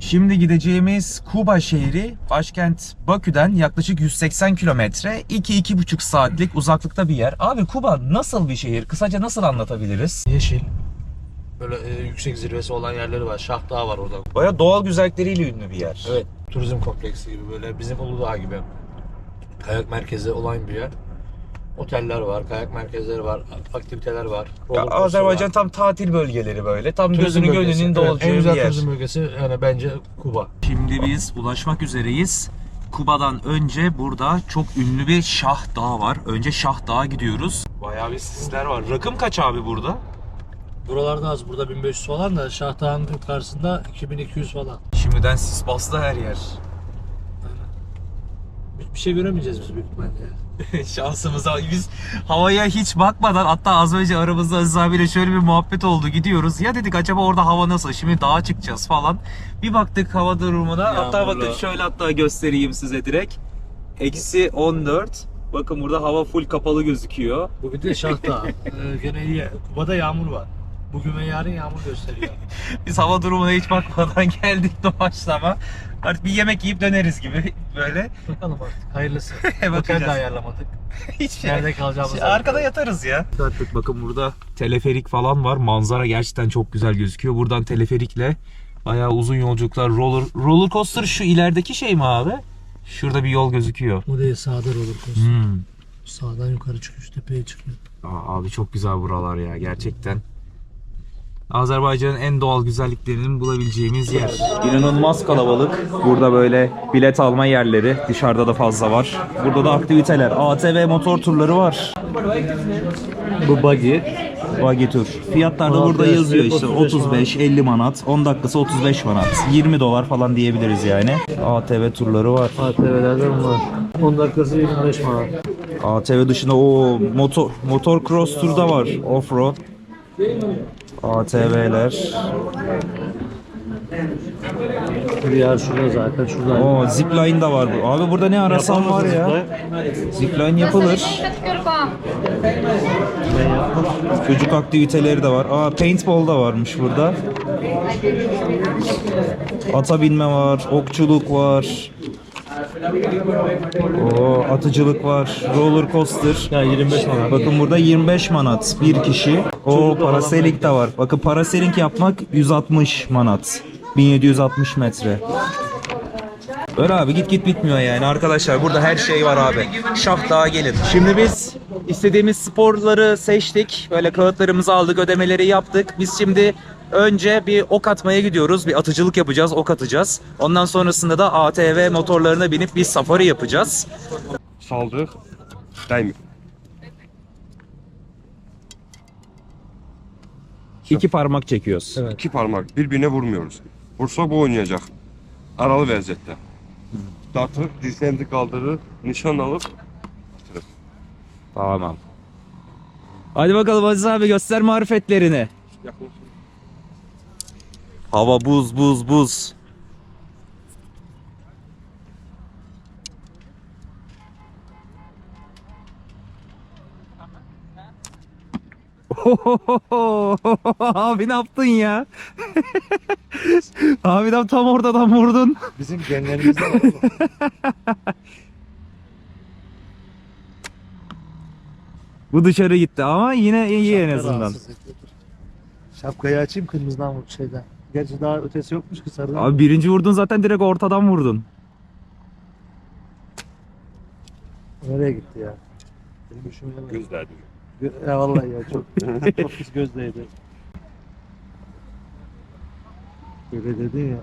Şimdi gideceğimiz Kuba şehri başkent Bakü'den yaklaşık 180 kilometre 2-2,5 saatlik uzaklıkta bir yer. Abi Kuba nasıl bir şehir? Kısaca nasıl anlatabiliriz? Yeşil. Böyle e, yüksek zirvesi olan yerleri var. Şah Dağı var orada. Baya doğal güzellikleriyle ünlü bir yer. Evet. Turizm kompleksi gibi böyle bizim Uludağ gibi. Kayak merkezi olan bir yer. Oteller var, kayak merkezleri var, aktiviteler var. Ya, roller coaster Azerbaycan var. tam tatil bölgeleri böyle. Tam Turizm gözünün bölgesi. gönlünün dolacağı En bir güzel yer. turizm bölgesi yani bence Kuba. Şimdi biz ulaşmak üzereyiz. Kuba'dan önce burada çok ünlü bir Şah Dağı var. Önce Şah Dağı gidiyoruz. Bayağı bir sisler var. Rakım kaç abi burada? Buralarda az, burada 1500 falan da Şah Dağı'nın karşısında 2200 falan. Şimdiden sis bastı her yer. Bir, bir şey göremeyeceğiz biz büyük ihtimalle. ya. Şansımıza biz havaya hiç bakmadan hatta az önce aramızda Aziz abiyle şöyle bir muhabbet oldu gidiyoruz. Ya dedik acaba orada hava nasıl? Şimdi dağa çıkacağız falan. Bir baktık hava durumuna. Hatta Yağmurlu. bakın şöyle hatta göstereyim size direkt. Eksi 14. Bakın burada hava full kapalı gözüküyor. Bu bir de Şah Dağı. ee, gene iyi. Kuba'da yağmur var. Bugün ve yarın yağmur gösteriyor. Biz hava durumuna hiç bakmadan geldik doğaçlama. Artık bir yemek yiyip döneriz gibi böyle. Bakalım artık. Hayırlısı. Otel Bakacağız. de ayarlamadık. Hiç şey. Nerede kalacağımızı Şey, arkada yatarız ya. Artık bakın burada teleferik falan var. Manzara gerçekten çok güzel gözüküyor. Buradan teleferikle bayağı uzun yolculuklar roller roller coaster şu ilerideki şey mi abi? Şurada bir yol gözüküyor. O değil sağda olur coaster. Hmm. Sağdan yukarı çıkıyor, tepeye çıkıyor. Aa, abi çok güzel buralar ya gerçekten. Azerbaycan'ın en doğal güzelliklerinin bulabileceğimiz yer. İnanılmaz kalabalık. Burada böyle bilet alma yerleri dışarıda da fazla var. Burada da aktiviteler, ATV motor turları var. Bu buggy. Buggy tur. Fiyatlar da burada yazıyor işte 35 35, 50 manat, 10 dakikası 35 manat. 20 dolar falan diyebiliriz yani. ATV turları var. ATV'lerden var. 10 dakikası 25 manat. ATV dışında o motor motor cross tur da var. Offroad. ATV'ler. Diğer şurada zaten şurada. O zipline da var. bu. Abi burada ne arasan var ya. Zipline yapılır. Çocuk aktiviteleri de var. Aa paintball da varmış burada. Ata binme var, okçuluk var. O atıcılık var, roller coaster. Ya 25 manat. Bakın burada 25 manat bir kişi. O parasailing de var. Bakın parasailing yapmak 160 manat. 1760 metre. Öyle abi git git bitmiyor yani arkadaşlar burada her şey var abi. Şah Dağı gelin. Şimdi biz istediğimiz sporları seçtik. Böyle kağıtlarımızı aldık ödemeleri yaptık. Biz şimdi önce bir ok atmaya gidiyoruz. Bir atıcılık yapacağız ok atacağız. Ondan sonrasında da ATV motorlarına binip bir safari yapacağız. Saldırı değmiyor. İki parmak çekiyoruz. Evet. İki parmak birbirine vurmuyoruz. Vursak bu oynayacak. Aralı vəziyyətdə. Dartır, dizlerinizi kaldırır, nişan alıp Tamam. Hadi bakalım Aziz abi göster marifetlerini. yakın. Hava buz buz buz. Abi ne yaptın ya? Abi tam ortadan vurdun. Bizim genlerimizde var oğlum. Bu dışarı gitti ama yine iyi en Şapka azından. rahatsız ediyordur. Şapkayı açayım kırmızıdan vur şeyden. Gerçi daha ötesi yokmuş ki sarıdan. Abi birinci vurdun zaten direkt ortadan vurdun. Nereye gitti ya? Benim üşüm yemedi. Gözlerdi. Gö- Ya vallahi ya çok çok pis gözdeydi. Böyle dedin ya.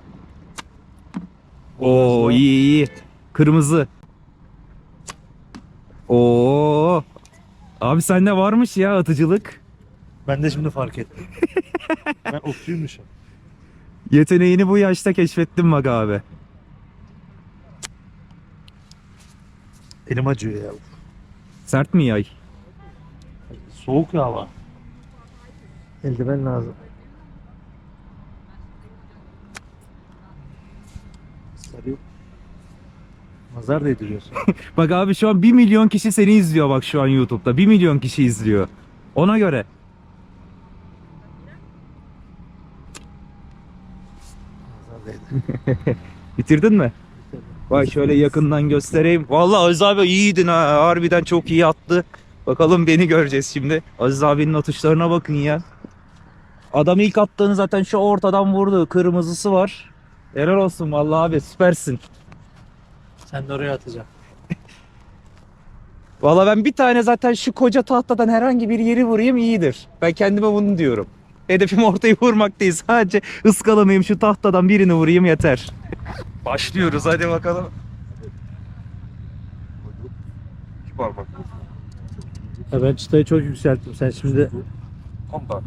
Oo iyi iyi. Kırmızı. Oo. Abi sende varmış ya atıcılık. Ben de şimdi fark ettim. ben okçuymuşum. Yeteneğini bu yaşta keşfettim bak abi. Elim acıyor ya. Sert mi yay? Soğuk ya hava. Eldiven lazım. Sarıyor. Nazar değdiriyorsun. Bak abi şu an 1 milyon kişi seni izliyor bak şu an YouTube'da. 1 milyon kişi izliyor. Ona göre. Nazar değdi. Bitirdin mi? Vay şöyle yakından göstereyim. Vallahi Aziz abi iyiydin ha. Harbiden çok iyi attı. Bakalım beni göreceğiz şimdi. Aziz abinin atışlarına bakın ya. Adam ilk attığını zaten şu ortadan vurdu. Kırmızısı var. Helal olsun vallahi abi süpersin. Sen de oraya atacaksın. Valla ben bir tane zaten şu koca tahtadan herhangi bir yeri vurayım iyidir. Ben kendime bunu diyorum. Hedefim ortayı vurmak değil. Sadece ıskalamayayım şu tahtadan birini vurayım yeter. Başlıyoruz hadi bakalım. İki parmak. Ya ben çıtayı çok yükselttim. Sen şimdi Tam da.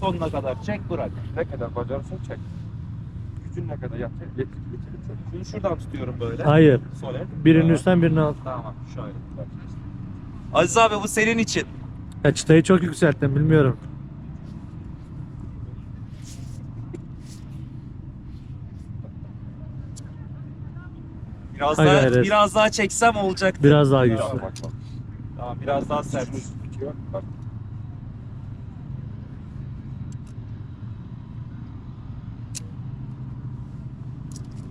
Sonuna kadar çek bırak. Ne kadar bacarırsan çek. Gücün ne kadar yeter, yetir, yetir, çek. Şunu şuradan tutuyorum böyle. hayır. Sole. Birinin Tamam. üstten birini al. Tamam şöyle. Aziz abi bu senin için. Ya çıtayı çok yükselttim bilmiyorum. Biraz Hayır, daha hayır. biraz daha çeksem olacak. Biraz daha güçlü. Bak bak bak. Tamam biraz daha sert. Bitiyor. Bak.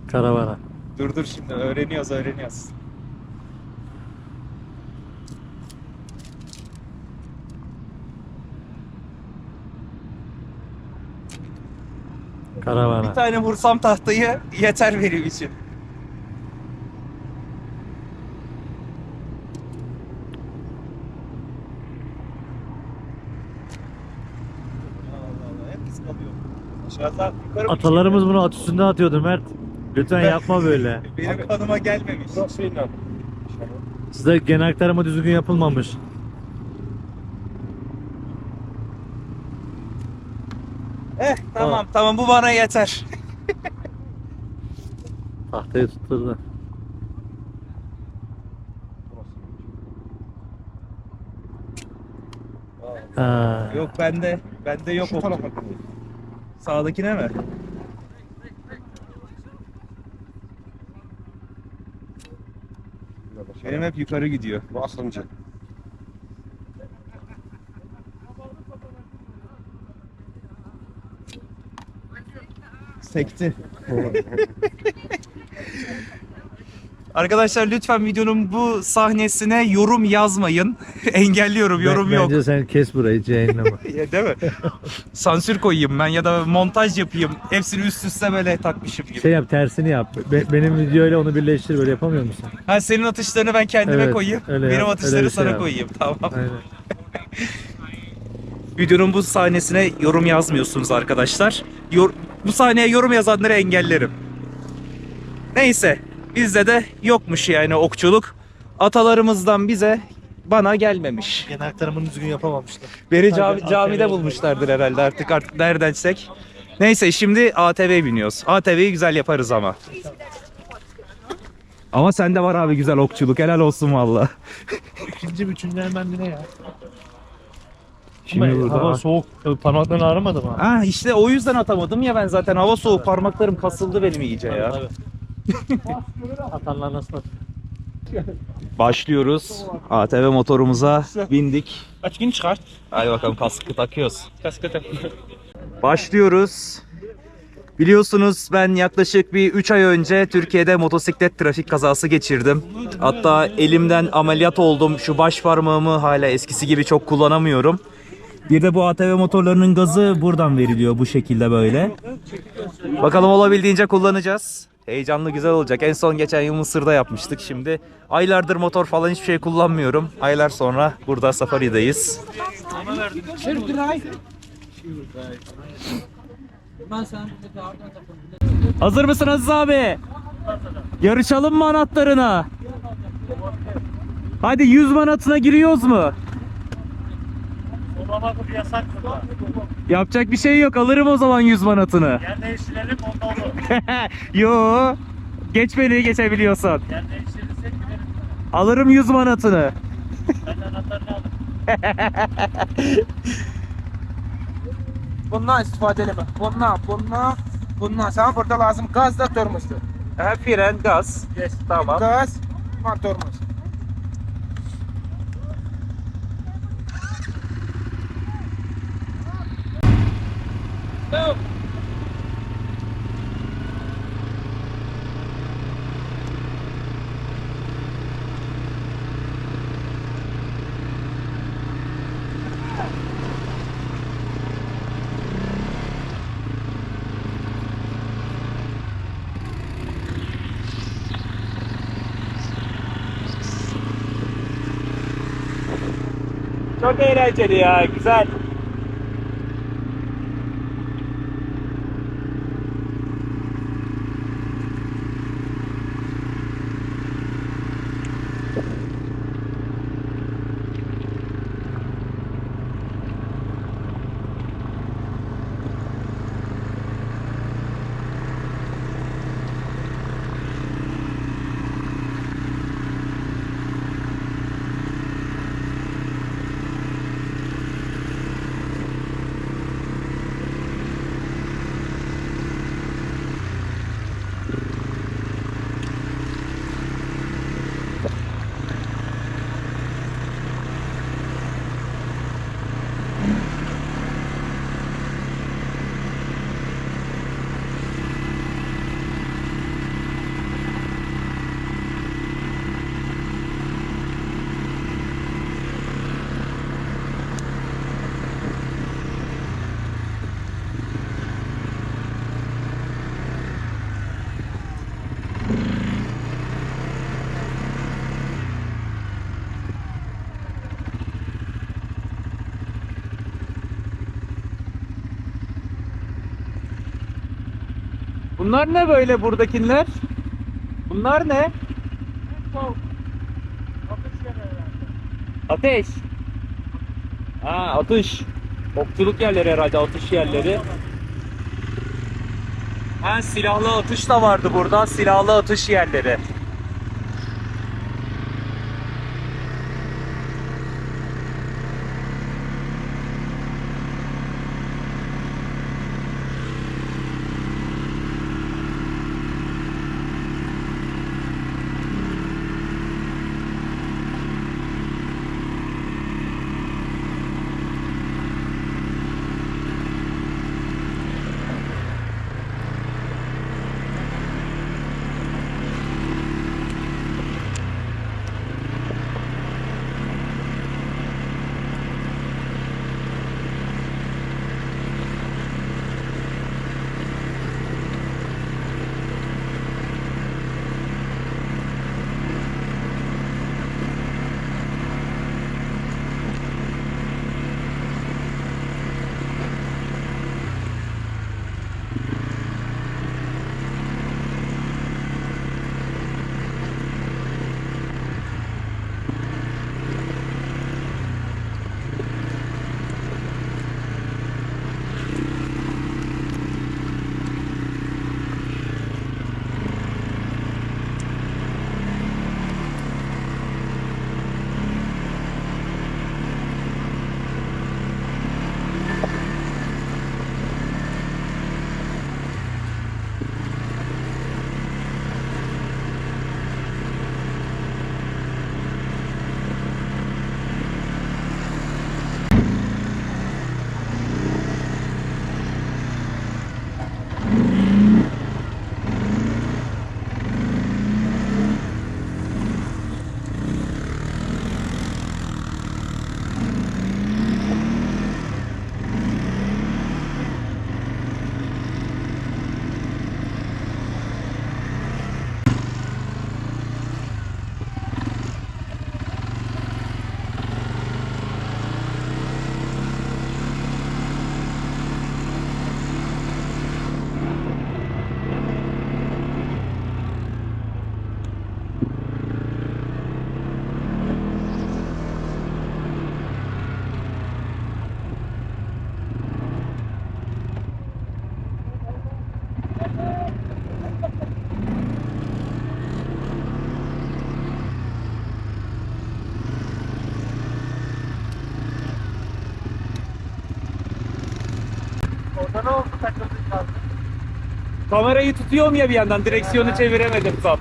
Karavana. Dur dur şimdi öğreniyoruz öğreniyoruz. Bir Karavana. tane vursam tahtayı yeter benim için. Yukarı Atalarımız bunu at üstünde atıyordu Mert. Lütfen yapma böyle. Benim kanıma gelmemiş. Bak şeyle. Sizde genel aktarımı düzgün yapılmamış. Eh tamam tamam bu bana yeter. Tahtayı tutturdu. Ha. Yok bende bende yok Şu o. tarafa. Sağdakine mi? Benim hep yukarı gidiyor. Bu aslıncı. Sekti. Arkadaşlar lütfen videonun bu sahnesine yorum yazmayın. Engelliyorum yorum Ben- yok. Bence sen kes burayı. Ya, Değil mi? Sansür koyayım ben ya da montaj yapayım. Hepsini üst üste böyle takmışım gibi. şey yap tersini yap. Be- benim videoyla onu birleştir böyle yapamıyor musun? Ha senin atışlarını ben kendime Evet, koyayım. benim yap, atışları şey sana yap. koyayım. Tamam. Aynen. Videonun bu sahnesine yorum yazmıyorsunuz arkadaşlar. Yor- bu sahneye yorum yazanları engellerim. Neyse bizde de yokmuş yani okçuluk. Atalarımızdan bize bana gelmemiş. Genel aktarımını düzgün yapamamışlar. Beni cami, camide bulmuşlardır herhalde artık artık neredensek. Neyse şimdi ATV biniyoruz. ATV'yi güzel yaparız ama. Ama sende var abi güzel okçuluk. Helal olsun valla. İkinci, üçüncü hemen bine ya. Şimdi Ama burada hava soğuk. Parmakların ağrımadı mı? Ha işte o yüzden atamadım ya ben zaten. Hava soğuk parmaklarım kasıldı benim iyice ya. Atanlar nasıl atıyor? Başlıyoruz. ATV motorumuza bindik. Kaç gün çıkart? Hadi bakalım kaskı takıyoruz. Kaskı tak. Başlıyoruz. Biliyorsunuz ben yaklaşık bir 3 ay önce Türkiye'de motosiklet trafik kazası geçirdim. Hatta elimden ameliyat oldum. Şu baş parmağımı hala eskisi gibi çok kullanamıyorum. Bir de bu ATV motorlarının gazı buradan veriliyor bu şekilde böyle. Bakalım olabildiğince kullanacağız. Heyecanlı güzel olacak. En son geçen yıl Mısır'da yapmıştık. Şimdi aylardır motor falan hiçbir şey kullanmıyorum. Aylar sonra burada safari'deyiz. Hazır mısın Aziz abi? Yarışalım mı anahtarına? Hadi 100 manatına giriyoruz mu? Yasak burada. Yapacak bir şey yok. Alırım o zaman 100 manatını. Yer değiştirelim onda olur. Yo. Geç beni geçebiliyorsan. Yer değiştirirsek gidelim. Alırım 100 manatını. Ben anahtarını aldım. Bundan istifade edeme. Bundan, bundan, bundan. Sana burada lazım gaz da termosu. Ha, fren, gaz. Yes. Tamam. Gaz, bundan Move. Çok eğlenceli ya, güzel. Bunlar ne böyle buradakiler? Bunlar ne? Ateş. Ha atış. Okçuluk yerleri herhalde atış yerleri. Ha silahlı atış da vardı burada. Silahlı atış yerleri. Kamerayı tutuyorum ya bir yandan direksiyonu çeviremedim tam.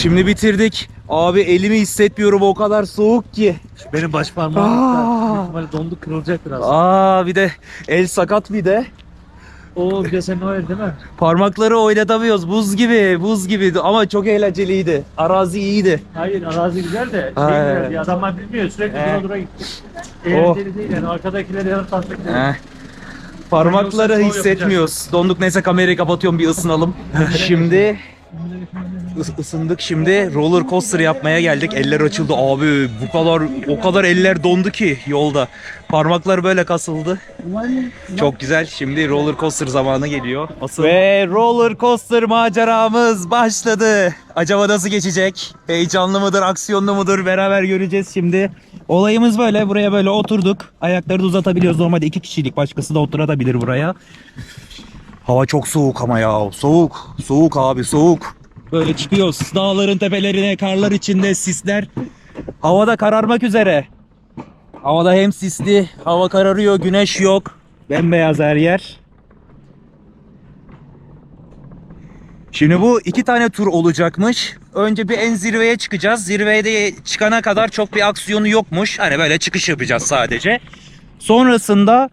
Şimdi bitirdik. Abi elimi hissetmiyorum o kadar soğuk ki. Benim baş parmağım büyük dondu kırılacak biraz. Aa bir de el sakat bir de. Oo bir de senin öyle değil mi? Parmakları oynatamıyoruz. Buz gibi, buz gibi ama çok eğlenceliydi. Arazi iyiydi. Hayır arazi güzel de şey ya adamlar bilmiyor sürekli He. dura dura gitti. Eğlenceli değil yani arkadakiler gidiyor. Heh. Parmakları hissetmiyoruz. Donduk neyse kamerayı kapatıyorum bir ısınalım. Şimdi ısındık şimdi roller coaster yapmaya geldik. Eller açıldı abi bu kadar o kadar eller dondu ki yolda. Parmaklar böyle kasıldı. Çok güzel. Şimdi roller coaster zamanı geliyor. Asıl... Ve roller coaster maceramız başladı. Acaba nasıl geçecek? Heyecanlı mıdır, aksiyonlu mudur? Beraber göreceğiz şimdi. Olayımız böyle. Buraya böyle oturduk. Ayakları da uzatabiliyoruz. Normalde iki kişilik. Başkası da oturabilir buraya. Hava çok soğuk ama ya. Soğuk. Soğuk abi soğuk. Böyle çıkıyoruz. Dağların tepelerine, karlar içinde, sisler. Havada kararmak üzere. Havada hem sisli, hava kararıyor, güneş yok. Bembeyaz her yer. Şimdi bu iki tane tur olacakmış. Önce bir en zirveye çıkacağız. Zirveye çıkana kadar çok bir aksiyonu yokmuş. Hani böyle çıkış yapacağız sadece. Sonrasında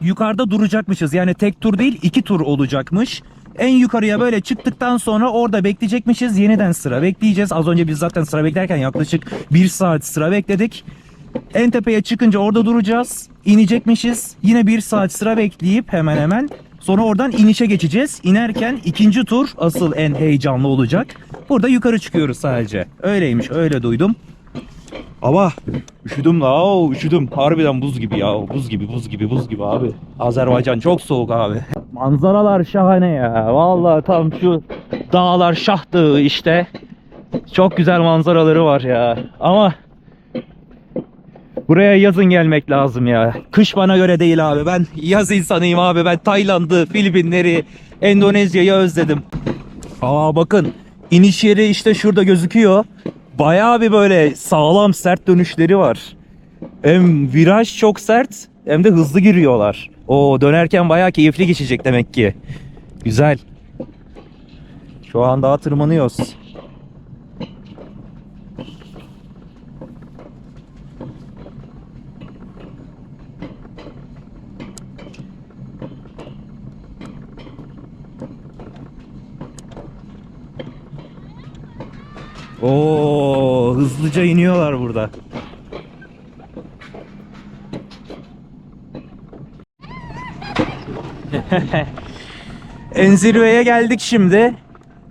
yukarıda duracakmışız. Yani tek tur değil iki tur olacakmış. En yukarıya böyle çıktıktan sonra orada bekleyecekmişiz. Yeniden sıra bekleyeceğiz. Az önce biz zaten sıra beklerken yaklaşık bir saat sıra bekledik. En tepeye çıkınca orada duracağız. İnecekmişiz. Yine bir saat sıra bekleyip hemen hemen sonra oradan inişe geçeceğiz. İnerken ikinci tur asıl en heyecanlı olacak. Burada yukarı çıkıyoruz sadece. Öyleymiş öyle duydum. Ama üşüdüm la üşüdüm. Harbiden buz gibi ya. Buz gibi buz gibi buz gibi abi. Azerbaycan çok soğuk abi. Manzaralar şahane ya. Vallahi tam şu dağlar şah dağı işte. Çok güzel manzaraları var ya. Ama Buraya yazın gelmek lazım ya. Kış bana göre değil abi. Ben yaz insanıyım abi. Ben Tayland'ı, Filipinleri, Endonezya'yı özledim. Aa bakın. iniş yeri işte şurada gözüküyor. Bayağı bir böyle sağlam sert dönüşleri var. Hem viraj çok sert hem de hızlı giriyorlar. O dönerken bayağı keyifli geçecek demek ki. Güzel. Şu an daha tırmanıyoruz. Oo, hızlıca iniyorlar burada. en zirveye geldik şimdi.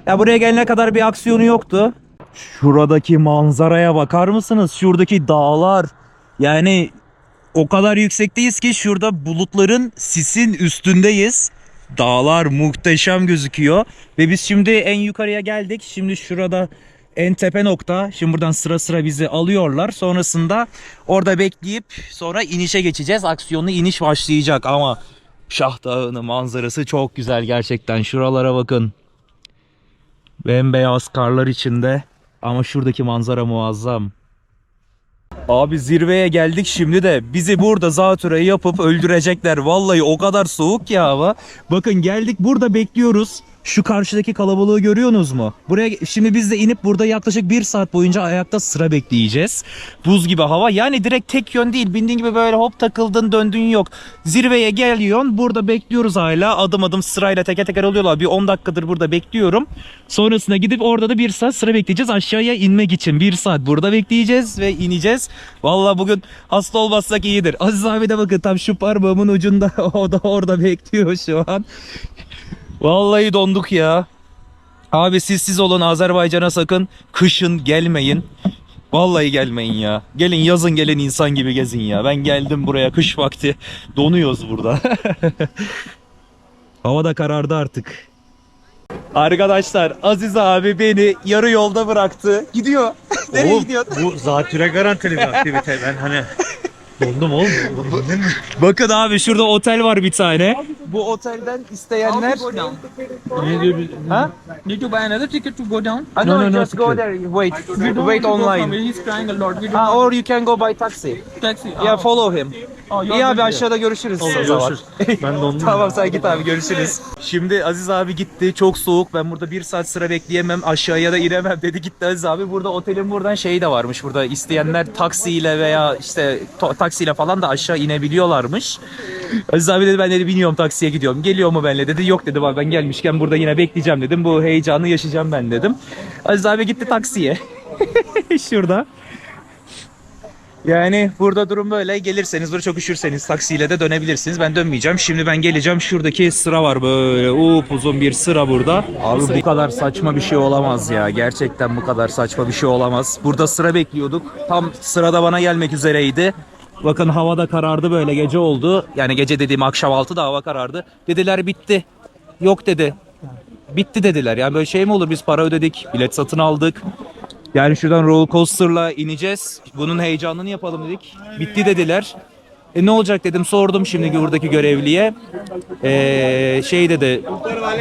Ya buraya gelene kadar bir aksiyonu yoktu. Şuradaki manzaraya bakar mısınız? Şuradaki dağlar. Yani o kadar yüksekteyiz ki şurada bulutların sisin üstündeyiz. Dağlar muhteşem gözüküyor. Ve biz şimdi en yukarıya geldik. Şimdi şurada en tepe nokta. Şimdi buradan sıra sıra bizi alıyorlar. Sonrasında orada bekleyip sonra inişe geçeceğiz. Aksiyonlu iniş başlayacak ama Şah Dağı'nın manzarası çok güzel gerçekten. Şuralara bakın. Bembeyaz karlar içinde. Ama şuradaki manzara muazzam. Abi zirveye geldik şimdi de bizi burada zatüre yapıp öldürecekler. Vallahi o kadar soğuk ki hava. Bakın geldik burada bekliyoruz. Şu karşıdaki kalabalığı görüyorsunuz mu? Buraya şimdi biz de inip burada yaklaşık bir saat boyunca ayakta sıra bekleyeceğiz. Buz gibi hava. Yani direkt tek yön değil. Bindiğin gibi böyle hop takıldın döndün yok. Zirveye geliyorsun. Burada bekliyoruz hala. Adım adım sırayla teker teker oluyorlar. Bir 10 dakikadır burada bekliyorum. Sonrasında gidip orada da bir saat sıra bekleyeceğiz. Aşağıya inmek için bir saat burada bekleyeceğiz ve ineceğiz. Vallahi bugün hasta olmazsak iyidir. Aziz abi de bakın tam şu parmağımın ucunda o da orada bekliyor şu an. Vallahi donduk ya. Abi siz siz olun Azerbaycan'a sakın kışın gelmeyin. Vallahi gelmeyin ya. Gelin yazın gelin insan gibi gezin ya. Ben geldim buraya kış vakti. Donuyoruz burada. Hava da karardı artık. Arkadaşlar Aziz abi beni yarı yolda bıraktı. Gidiyor. Nereye Oğlum, gidiyor? Bu zatüre garantili bir aktivite. Ben hani dondum oğlum. Dondum? Bakın abi şurada otel var bir tane. Bu otelden isteyenler? Ne diyor Ha? Need to buy another ticket to go down? Ah, No, no, no, no just go there. Wait. We don't Wait online. He's crying a lot. We don't Ah, want or you can go by taxi. taxi. Yeah, Ah, follow him. İyi abi aşağıda görüşürüz. o zaman. Ben de onu tamam sen git abi görüşürüz. Şimdi Aziz abi gitti çok soğuk ben burada bir saat sıra bekleyemem aşağıya da inemem dedi gitti Aziz abi. Burada otelin buradan şey de varmış burada isteyenler taksiyle veya işte to- taksiyle falan da aşağı inebiliyorlarmış. Aziz abi dedi ben dedi biniyorum taksiye gidiyorum. Geliyor mu benle dedi. Yok dedim abi ben gelmişken burada yine bekleyeceğim dedim. Bu heyecanı yaşayacağım ben dedim. Aziz abi gitti taksiye. Şurada. Yani burada durum böyle. Gelirseniz böyle çok üşürseniz taksiyle de dönebilirsiniz. Ben dönmeyeceğim. Şimdi ben geleceğim. Şuradaki sıra var böyle. Upuzun bir sıra burada. Abi bu kadar saçma bir şey olamaz ya. Gerçekten bu kadar saçma bir şey olamaz. Burada sıra bekliyorduk. Tam sırada bana gelmek üzereydi. Bakın havada karardı böyle gece oldu. Yani gece dediğim akşam 6'da hava karardı. Dediler bitti. Yok dedi. Bitti dediler. Yani böyle şey mi olur? Biz para ödedik, bilet satın aldık. Yani şuradan roller coaster'la ineceğiz. Bunun heyecanını yapalım dedik. Bitti dediler. E ne olacak dedim sordum şimdi buradaki görevliye. Ee, şey dedi.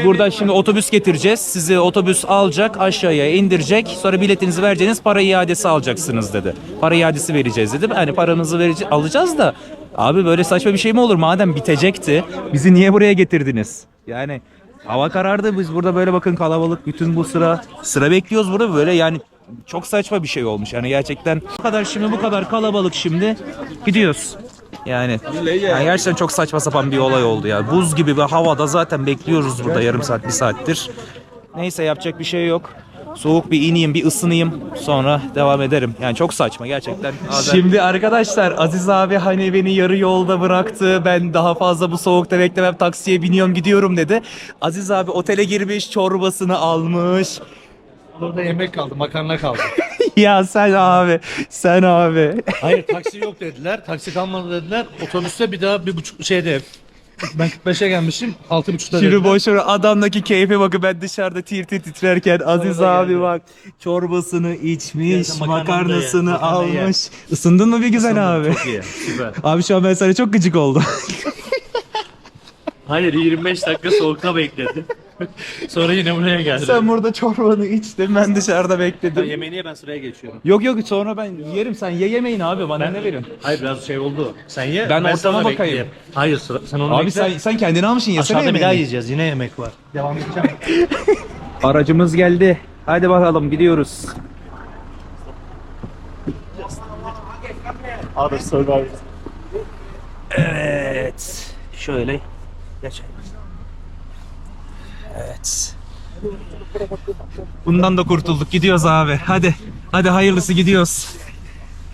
Burada şimdi otobüs getireceğiz. Sizi otobüs alacak aşağıya indirecek. Sonra biletinizi vereceğiniz para iadesi alacaksınız dedi. Para iadesi vereceğiz dedim. Hani paranızı verece- alacağız da abi böyle saçma bir şey mi olur? Madem bitecekti bizi niye buraya getirdiniz? Yani hava karardı biz burada böyle bakın kalabalık bütün bu sıra sıra bekliyoruz burada böyle yani çok saçma bir şey olmuş. Yani gerçekten bu kadar şimdi bu kadar kalabalık şimdi gidiyoruz. Yani, yani gerçekten çok saçma sapan bir olay oldu ya. Buz gibi bir havada zaten bekliyoruz burada yarım saat bir saattir. Neyse yapacak bir şey yok. Soğuk bir ineyim, bir ısınayım. Sonra devam ederim. Yani çok saçma gerçekten. Şimdi arkadaşlar Aziz abi hani beni yarı yolda bıraktı. Ben daha fazla bu soğukta beklemem taksiye biniyorum gidiyorum dedi. Aziz abi otele girmiş, çorbasını almış. Orada yemek kaldı, makarna kaldı. ya sen abi, sen abi. Hayır taksi yok dediler. Taksi kalmadı dediler. Otobüste bir daha bir buçuk şeyde ben 45'e gelmişim. Altı buçukta Şimdi dediler. boş ver adamdaki keyfe bakın ben dışarıda tir tir titrerken Aziz da abi geldi. bak çorbasını içmiş, Makarnanı da ye, makarnasını makarnayı ye. almış. Isındın mı bir güzel abi? Çok iyi. Süper. Abi şu an ben sana çok gıcık oldum. Hayır 25 dakika soğukta bekledim. Sonra yine buraya geldim. Sen burada çorbanı içtin ben dışarıda bekledim. yemeğini ye ben sıraya geçiyorum. Yok yok sonra ben yerim sen ye yemeğini abi bana ne veriyorsun? Hayır biraz şey oldu. Sen ye. Ben ortama sana bakayım. bekleyeyim. Hayır sıra, sen onu Abi bekle. sen, sen kendini almışsın yesene Aşağıda bir daha yemeğini. yiyeceğiz. Yine yemek var. Devam edeceğim. Aracımız geldi. Hadi bakalım gidiyoruz. Evet. Şöyle geçelim. Evet. Bundan da kurtulduk. Gidiyoruz abi. Hadi. Hadi hayırlısı gidiyoruz.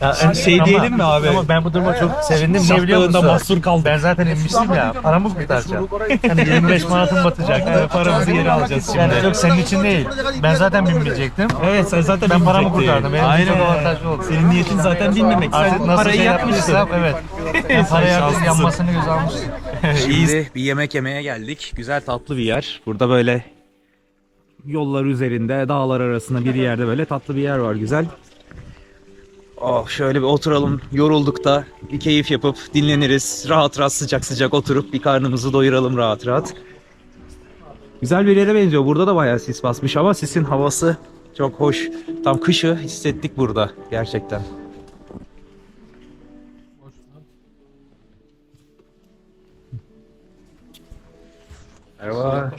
Ya, Şey ama- diyelim mi abi? Ama ben bu duruma çok sevindim. Ne biliyor musun? mahsur kaldım. Ben zaten inmiştim ya. Paramı kurtaracağım. Yani 25 manatım batacak. paramızı geri alacağız şimdi. Yani yok senin için değil. Ben zaten binmeyecektim. Evet sen zaten Ben paramı kurtardım. Benim için çok avantajlı oldu. Senin niyetin zaten binmemek. Artık Sen nasıl parayı şey yapmışsam evet. Ben parayı yakmış yanmasını göz almıştım. Şimdi bir yemek yemeye geldik. Güzel tatlı bir yer. Burada böyle yollar üzerinde, dağlar arasında bir yerde böyle tatlı bir yer var güzel. Oh şöyle bir oturalım. Yorulduk da bir keyif yapıp dinleniriz. Rahat rahat sıcak sıcak oturup bir karnımızı doyuralım rahat rahat. Güzel bir yere benziyor. Burada da bayağı sis basmış ama sisin havası çok hoş. Tam kışı hissettik burada gerçekten. Merhaba.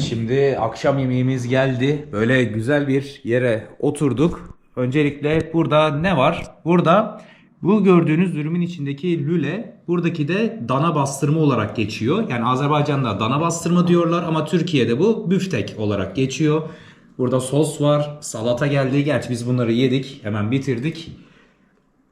Şimdi akşam yemeğimiz geldi. Böyle güzel bir yere oturduk. Öncelikle burada ne var? Burada bu gördüğünüz dürümün içindeki lüle buradaki de dana bastırma olarak geçiyor. Yani Azerbaycan'da dana bastırma diyorlar ama Türkiye'de bu büftek olarak geçiyor. Burada sos var, salata geldi. Gerçi biz bunları yedik, hemen bitirdik.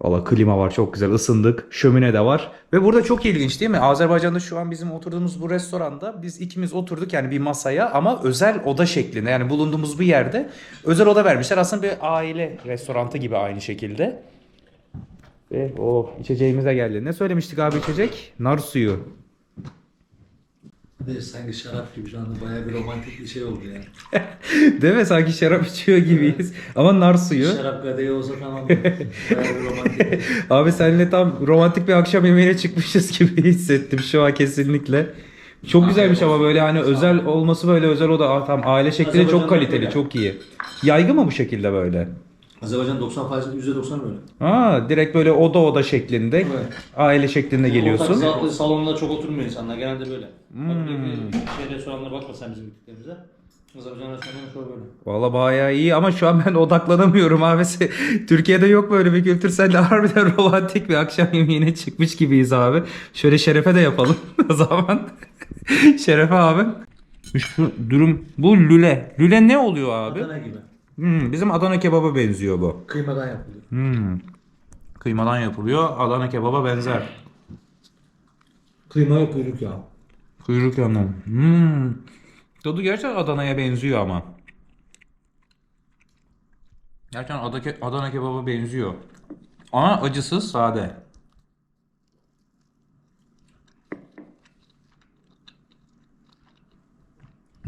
Valla klima var çok güzel ısındık. Şömine de var. Ve burada çok ilginç değil mi? Azerbaycan'da şu an bizim oturduğumuz bu restoranda biz ikimiz oturduk yani bir masaya ama özel oda şeklinde. Yani bulunduğumuz bir yerde özel oda vermişler. Aslında bir aile restorantı gibi aynı şekilde. Ve o içeceğimize geldi. Ne söylemiştik abi içecek? Nar suyu. Bir sanki şarap gibi şu anda bayağı bir romantik bir şey oldu yani. Değil mi? Sanki şarap içiyor gibiyiz. Ama nar suyu. Şarap kadehi olsa tamam. Bayağı bir romantik. Abi seninle tam romantik bir akşam yemeğine çıkmışız gibi hissettim şu an kesinlikle. Çok güzelmiş ama böyle hani özel olması böyle özel o da tam aile şeklinde çok kaliteli, böyle. çok iyi. Yaygın mı bu şekilde böyle? Azerbaycan 90 faiz %90 böyle. Aa, direkt böyle oda oda şeklinde, Evet. aile şeklinde geliyorsun. Ortak salonda çok oturmuyor insanlar genelde böyle. Bak buradaki şey restoranlara bakma sen bizim gittiklerimize. Azerbaycan restoranları şöyle böyle. Valla bayağı iyi ama şu an ben odaklanamıyorum abi. Türkiye'de yok böyle bir kültür. Sen de harbiden romantik bir akşam yemeğine çıkmış gibiyiz abi. Şöyle Şerefe de yapalım o zaman. Şerefe abi. Şu durum bu lüle. Lüle ne oluyor abi? Adana gibi. Hmm, bizim Adana kebaba benziyor bu. Kıymadan yapılıyor. Hmm. Kıymadan yapılıyor. Adana kebaba benzer. Kıyma yok kuyruk ya. Kuyruk yanı. Hmm. Tadı gerçekten Adana'ya benziyor ama. Gerçekten Adana kebaba benziyor. Ama acısız, sade.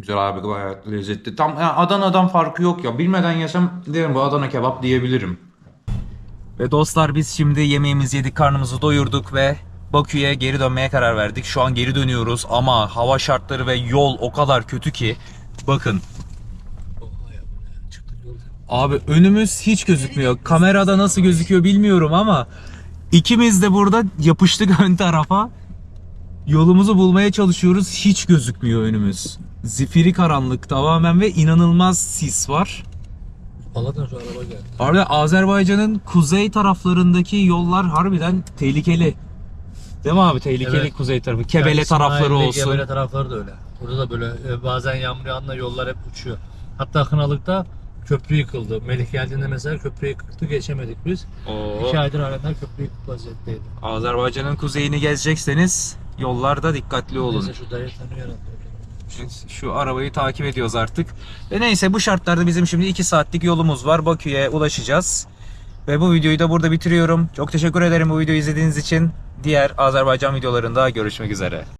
Güzel abi gayet lezzetli. Tam yani Adana'dan farkı yok ya. Bilmeden yesem derim bu Adana kebap diyebilirim. Ve dostlar biz şimdi yemeğimizi yedik, karnımızı doyurduk ve Bakü'ye geri dönmeye karar verdik. Şu an geri dönüyoruz ama hava şartları ve yol o kadar kötü ki bakın. Abi önümüz hiç gözükmüyor. Kamerada nasıl gözüküyor bilmiyorum ama ikimiz de burada yapıştık ön tarafa. Yolumuzu bulmaya çalışıyoruz. Hiç gözükmüyor önümüz. Zifiri karanlık tamamen ve inanılmaz sis var. Allah'tan şu araba geldi. Harbiden Azerbaycan'ın kuzey taraflarındaki yollar harbiden tehlikeli. Değil mi abi? Tehlikeli Evet. kuzey tarafı. Kebele tarafları olsun. Kebele tarafları da öyle. Burada da böyle e, bazen yağmur yağında yollar hep uçuyor. Hatta Kınalık'ta köprü yıkıldı. Melih geldiğinde mesela köprü yıkıldı geçemedik biz. Oo. İki aydır halen köprü yıkık vaziyetteydi. Azerbaycan'ın kuzeyini gezecekseniz yollarda dikkatli olun. Neyse şu dayı tanıyor. Şu, şu arabayı takip ediyoruz artık. Ve neyse bu şartlarda bizim şimdi 2 saatlik yolumuz var. Bakü'ye ulaşacağız. Ve bu videoyu da burada bitiriyorum. Çok teşekkür ederim bu videoyu izlediğiniz için. Diğer Azerbaycan videolarında görüşmek üzere.